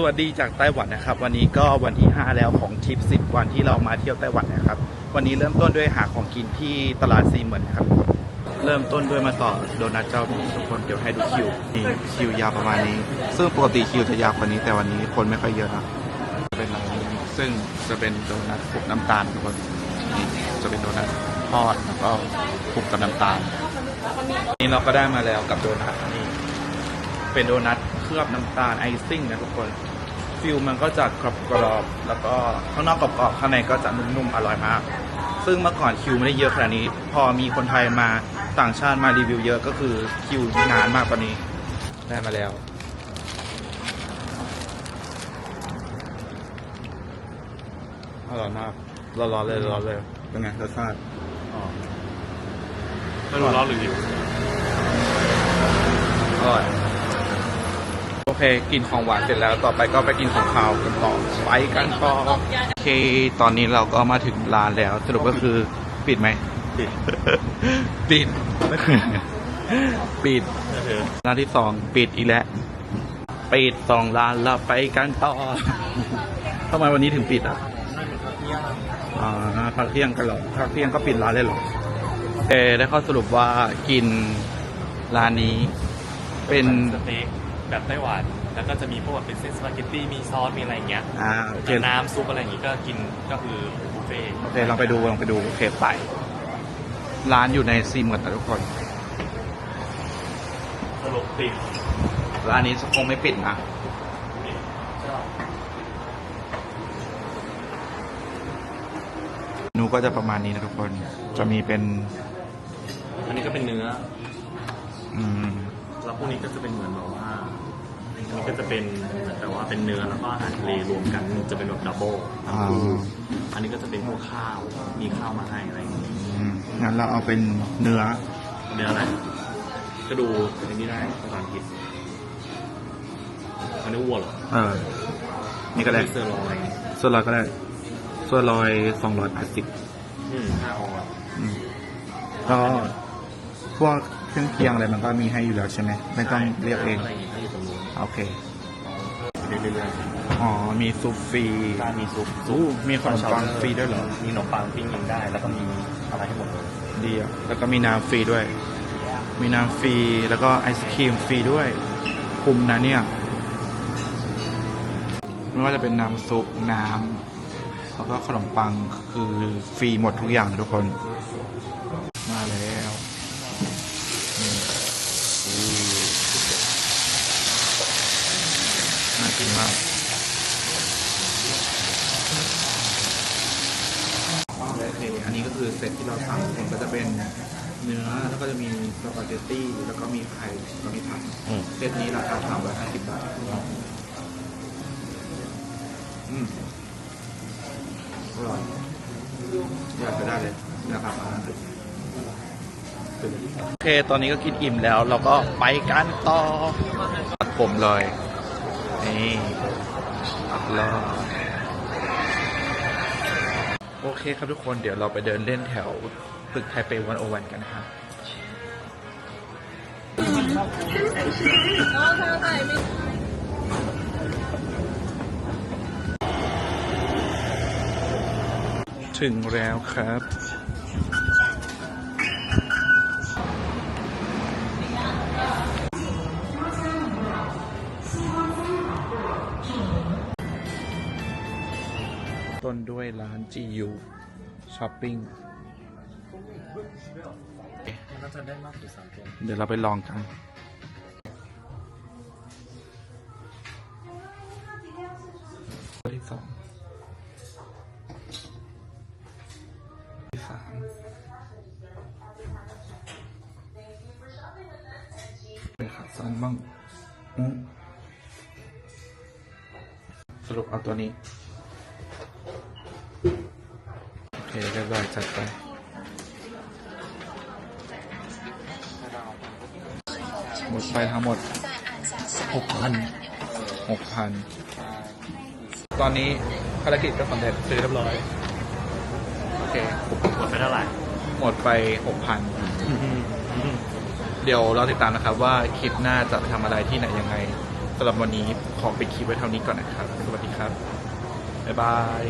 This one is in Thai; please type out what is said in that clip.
สวัสดีจากไต้หวันนะครับ วันนี้ก็วันที่ 5 แล้วของทริป 10 วันที่เรามาเที่ยวไต้หวันนะครับ วันนี้เริ่มต้นด้วยหาของกินที่ตลาดซีเหมือนนะครับ เริ่มต้นด้วยมาต่อโดนัทเจ้านี้ทุกคนเดี๋ยวให้ดูคิวนี่คิวยาวประมาณนี้ ซึ่งปกติคิวจะยาวกว่านี้แต่วันนี้คนไม่ค่อยเยอะนะเป็นร้านซึ่งจะเป็นโดนัทคลุกน้ำตาลทุกคนนี่จะเป็นโดนัททอดแล้วก็คลุกกับน้ำตาล นี่เราก็ได้มาแล้วกับโดนัทนี่เป็นโดนัท เคลือบน้ำตาลไอซิ่งนะทุกคนฟิลมันก็จะกรอบกรอบๆแล้วก็ข้างนอกกรอบๆข้างในก็จะนุ่มๆอร่อยมาก ซึ่งเมื่อก่อนคิวไม่ได้เยอะขนาดนี้ พอมีคนไทยมาต่างชาติมารีวิวเยอะก็คือคิวนานมากกว่านี้ได้มาแล้วอร่อยมากร้อนๆเลยร้อนๆเลยเป็นไงรสชาติไม่รู้ร้อนหรือหิวอร่อย โอเค กินของหวานเสร็จแล้วต่อไปก็ไปกินของคาวกันต่อไปกันต่อโอเค ตอนนี้เราก็มาถึงร้านแล้ว สรุปก็คือปิดไหมติดปิดปิดเออร้านที่สองปิดอีกแล้วปิดสองร้านแล้วไปกันต่อทำไมวันนี้ถึงปิดอะอ่าพักเที่ยงกันหรอพักเที่ยงก็ปิดร้านเลยหรอเออได้ข้อสรุปว่ากินร้านนี้เป็นสเต็ก แบบไต้หวัน แล้วก็จะมีพวกแบบเป็นเส้นสปาเกตตี้มีซอสมีอะไรอย่างเงี้ยอ่าโอเคแต่น้ำซุปอะไรอย่างงี้ก็กินก็คือบุฟเฟ่ต์โอเคลองไปดูลองไปดูโอเคไป ร้านอยู่ในซีเหมือนนะทุกคน สรุปติดร้านนี้คงไม่ปิดนะ เมนูก็จะประมาณนี้นะทุกคน จะมีเป็น อันนี้ก็เป็นเนื้อ อืมแล้ว พวกนี้ก็จะเป็นเหมือนแบบว่าอันนี้ก็จะเป็นเหมือนแต่ว่าเป็นเนื้อแล้วก็อาหารทะเลรวมกันจะเป็นแบบดับเบิลอ่าอันนี้ก็จะเป็นพวกข้าวมีข้าวมาให้อะไรอย่างงี้อืมงั้นเราเอาเป็นเนื้อ เนื้ออะไรก็ดูอันนี้ได้ภาษาอังกฤษอันนี้วัวเหรอเออ นี่ก็ได้เซอร์ลอยส่วนลอยก็ได้ ส่วนลอยสองร้อยแปดสิบอืมห้าออนก็พวกเค รื่องเคียงอะไรมันก็มีให้อยู่แล้วใช่ไหมไม่ต้องเรียกเอง อะไรอย่างงี้ก็อยู่ตรงนู้นโอเค เรื่อยอ๋อ มีซุปฟรีๆร้านมีซุปอู้มีขนมปังฟรีด้วยเหรอ มีขนมปังปิ้งยิงได้ แล้วก็มีอะไรให้หมดเลยดีอะ แล้วก็มีน้ำฟรีด้วย มีน้ำฟรี แล้วก็ไอศครีมฟรีด้วย คุ้มนะเนี่ย ไม่ว่าจะเป็นน้ำซุปน้ำ แล้วก็ขนมปังคือฟรีหมดทุกอย่างทุกคน มาแล้วนี่อู้น่ากินมาก โอเคอันนี้ก็คือเซตที่เราสั่งผมก็จะเป็นเนื้อแล้วก็จะมีสปาเกตตี้แล้วก็มีไข่แล้วก็มีผักอืม เซตนี้ราคาสามร้อยห้าสิบบาทอืมอร่อยอยากจะได้เลยนะครับโอเค ตอนนี้ก็กินอิ่มแล้ว เราก็ไปกันต่อตัดผมเลย นี่ตัดเลย โอเคครับทุกคนเดี๋ยวเราไปเดินเล่นแถวตึกไทเปวันโอวันกันนะครับถึงแล้วครับ ต้นด้วยร้าน GU Shopping น่าจะได้มากกว่าสามตัวเดี๋ยวเราไปลองกัน ตัวที่สองที่สามเป็นขาสั้นบ้างอืมสรุปเอาตัวนี้ โอ เคเรียบร้อยจัดไปหมดไปทั้งหมดหกพันหกพันตอนนี้ภารกิจก็สำเร็จซื้อเรียบร้อย โอเค หมดไปเท่าไหร่ หมดไปหกพันเดี๋ยวเราติดตามนะครับว่าคลิปหน้าจะไปทำอะไรที่ไหนยังไงสำหรับวันนี้ขอปิดคลิปไว้เท่านี้ก่อนนะครับ สวัสดีครับ บ๊ายบาย